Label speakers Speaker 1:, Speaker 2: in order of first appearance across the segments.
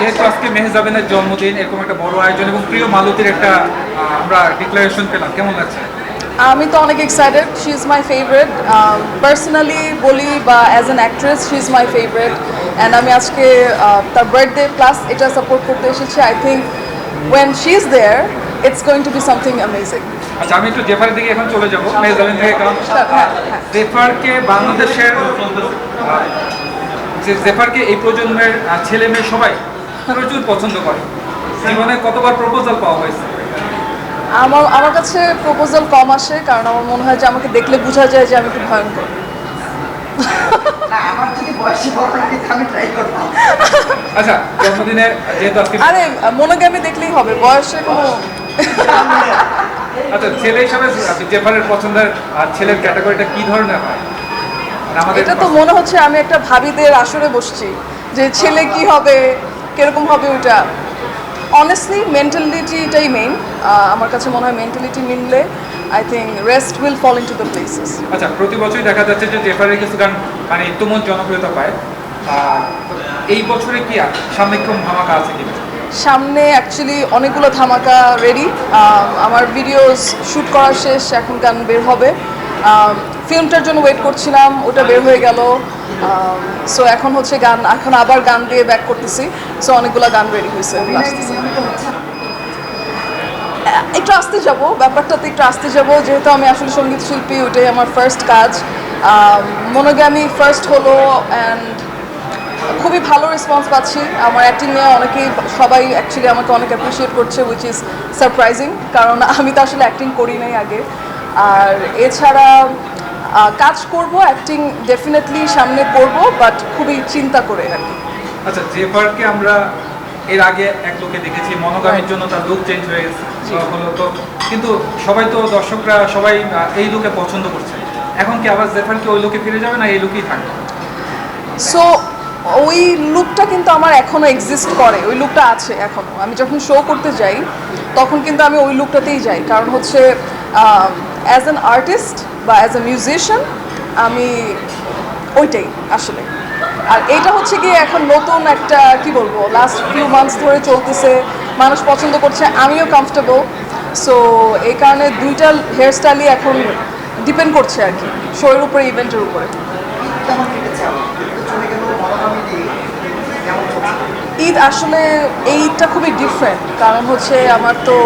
Speaker 1: যেহেতু আজকে মেহজাবিনের জন্মদিন এরকম একটা বড় আয়োজন এবং প্রিয় মালতীর একটা আমরা ডিক্লারেশন পেলাম। কেমন লাগছে?
Speaker 2: আমি তো অনেক excited she is my favourite personally বলি বা as an actress she is my favourite and আমি আজকে তার বার্থডে প্লাস এটা সাপোর্ট করতে এসেছি। I think when she is there it's going to be something amazing
Speaker 1: আচ্ছা আমি একটু জেফারের দিকে এখন চলে যাব। মেহজাবিন থেকে কারণ
Speaker 2: হ্যাঁ, হ্যাঁ।
Speaker 1: জেফারকে বাংলাদেশের যে জেফারকে এই প্রজন্মের ছেলে মেয়ে সবাই প্রচুর পছন্দ করে। জীবনে কতবার প্রপোজাল পাওয়া হয়েছে?
Speaker 2: আমার আমার কাছে প্রপোজাল কম আসে কারণ আমার মনে হয় যে আমাকে দেখলে বোঝা যায় যে আমি একটু ভয়ঙ্কর।
Speaker 3: না আমার যদি বয়সী বড় লাগে আমি ট্রাই করতাম।
Speaker 1: আচ্ছা জন্মদিনে যেহেতু আজকে
Speaker 2: আরে মনোগ্রামী দেখলেই হবে বয়সে কোনো
Speaker 1: আচ্ছা ছেলে হিসাবে জেফারের পছন্দের আহ, ছেলের ক্যাটাগরিটা কি ধরনের হয়? আমাদের
Speaker 2: এটা তো মনে হচ্ছে আমি একটা ভাবিদের আসরে বসছি যে ছেলে কি হবে? কীরকম হবে ওটা অনেস্টলি মেন্টালিটিটাই মেইন আমার কাছে মনে হয় মেন্টালিটি মিললে I think rest will fall in to the places
Speaker 1: আচ্ছা প্রতি বছরই দেখা যাচ্ছে যে জেফারের কিছু গান মানে তুমুল জনপ্রিয়তা পায়। এই বছরে কি সামনে কোন ধামাকা আছে কিনা?
Speaker 2: সামনে অ্যাকচুয়ালি অনেকগুলো ধামাকা রেডি আমার ভিডিওস শ্যুট করা শেষ এখন গান বের হবে। ফিল্মটার জন্য ওয়েট করছিলাম ওটা বের হয়ে গেল। সো এখন হচ্ছে গান, এখন আবার গান দিয়ে ব্যাক করতেছি। সো অনেকগুলো গান রেডি হয়েছে একটু আসতে যাব, ব্যাপারটাতে একটু আসতে যাব। যেহেতু আমি আসলে সংগীত শিল্পী ওটাই আমার ফার্স্ট কাজ। মনোগ্রামী ফার্স্ট হলো অ্যান্ড খুবই ভালো রেসপন্স পাচ্ছি। আমার অ্যাক্টিং নিয়ে অনেকেই, সবাই অ্যাকচুয়ালি আমাকে অনেক অ্যাপ্রিসিয়েট করছে উইচ ইজ সারপ্রাইজিং কারণ আমি তো আসলে অ্যাক্টিং করি নাই আগে। আর এছাড়া কাজ করব অ্যাক্টিং ডেফিনেটলি সামনে করব বাট খুবই চিন্তা করে আর কি।
Speaker 1: আচ্ছা জেফারকে আমরা এর আগে এক লোকে দেখেছি মনোগামীর জন্য তার লুক চেঞ্জ হয়ে হলো তো কিন্তু সবাই তো দর্শকরা সবাই এই লুকে পছন্দ করছে। এখন কি আবার জেফার কি ওই লুকে ফিরে যাবে না এই লুকেই থাকবে?
Speaker 2: সো ওই লুকটা কিন্তু আমার এখনও এক্সিস্ট করে ওই লুকটা আছে এখনও আমি যখন শো করতে যাই তখন কিন্তু আমি ওই লুকটাতেই যাই। কারণ হচ্ছে অ্যাজ অ্যান আর্টিস্ট বা অ্যাজ এ মিউজিশিয়ান আমি ওইটাই আসলে। আর এটা হচ্ছে গিয়ে এখন নতুন একটা, কি বলব লাস্ট ফিউ মান্থস ধরে চলতেছে, মানুষ পছন্দ করছে, আমিও কমফর্টেবল সো এই কারণে দুইটা হেয়ারস্টাইলই এখন ডিপেন্ড করছে আর কি শোয়ের উপরে ইভেন্টের উপরে
Speaker 3: কেমন কেটেছে আমার তো চলে গেল মনোগামী দিয়ে কেমন চলছে
Speaker 2: ঈদ আসলে এই খুবই ডিফারেন্ট কারণ হচ্ছে আমার তো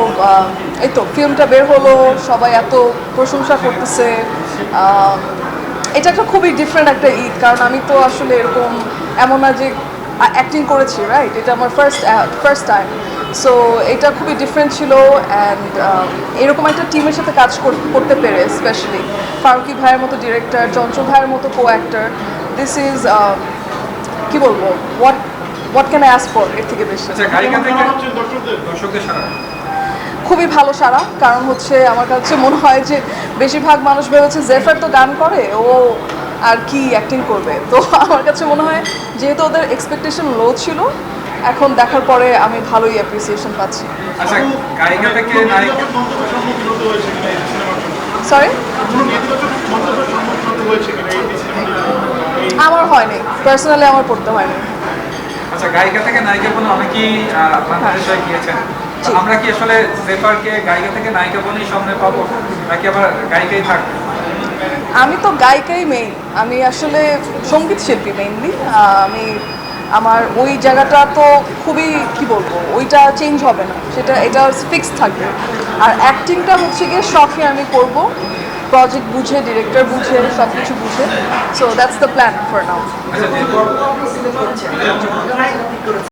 Speaker 2: এই তো ফিল্মটা বের হলো, সবাই এত প্রশংসা করতেছে। এটা একটা খুবই ডিফারেন্ট একটা ঈদ, কারণ আমি তো আসলে এরকম এমন না যে অ্যাক্টিং করেছি রাইট এটা আমার ফার্স্ট ফার্স্ট টাইম সো এটা খুবই ডিফারেন্ট ছিল অ্যান্ড এরকম একটা টিমের সাথে কাজ কর- করতে পেরে স্পেশালি ফারুকি ভাইয়ের মতো ডিরেক্টর চঞ্চল ভাইয়ের মতো কো অ্যাক্টর দিস ইজ কি বলব? What what can I ask for এর থেকে বেশি।
Speaker 1: আচ্ছা
Speaker 2: খুবই ভালো সারা কারণ হচ্ছে আমার কাছে মনে হয় যে বেশিরভাগ মানুষ ভেবেছে জেফার তো গান করে ও আর কি অ্যাক্টিং করবে। তো আমার কাছে মনে হয় যেহেতু ওদের এক্সপেকটেশন লো ছিল এখন দেখার পরে আমি ভালোই অ্যাপ্রিসিয়েশন পাচ্ছি।
Speaker 1: আচ্ছা
Speaker 2: সরি আমার হয়নি। পার্সোনালি আমার পড়তে হয়নি।
Speaker 1: আচ্ছা গায়িকা থেকে নায়িকা বলে অনেকেই আহ, বাংলাদেশে গিয়েছেন আমরা কি আসলে জেফারকে গায়িকা থেকে নায়িকা বলেই সামনে পাবো নাকি আবার গায়িকাই থাকবে
Speaker 2: আমি তো গায়িকাই মেইন আমি আসলে সংগীত শিল্পী মেইনলি আমি আমার ওই জায়গাটা তো খুবই কি বলব ওইটা চেঞ্জ হবে না। সেটা এটা ফিক্স থাকবে। আর অ্যাক্টিংটা হচ্ছে গিয়ে শখে আমি করব। প্রজেক্ট বুঝে ডিরেক্টর বুঝে সব কিছু বুঝে so that's the plan for now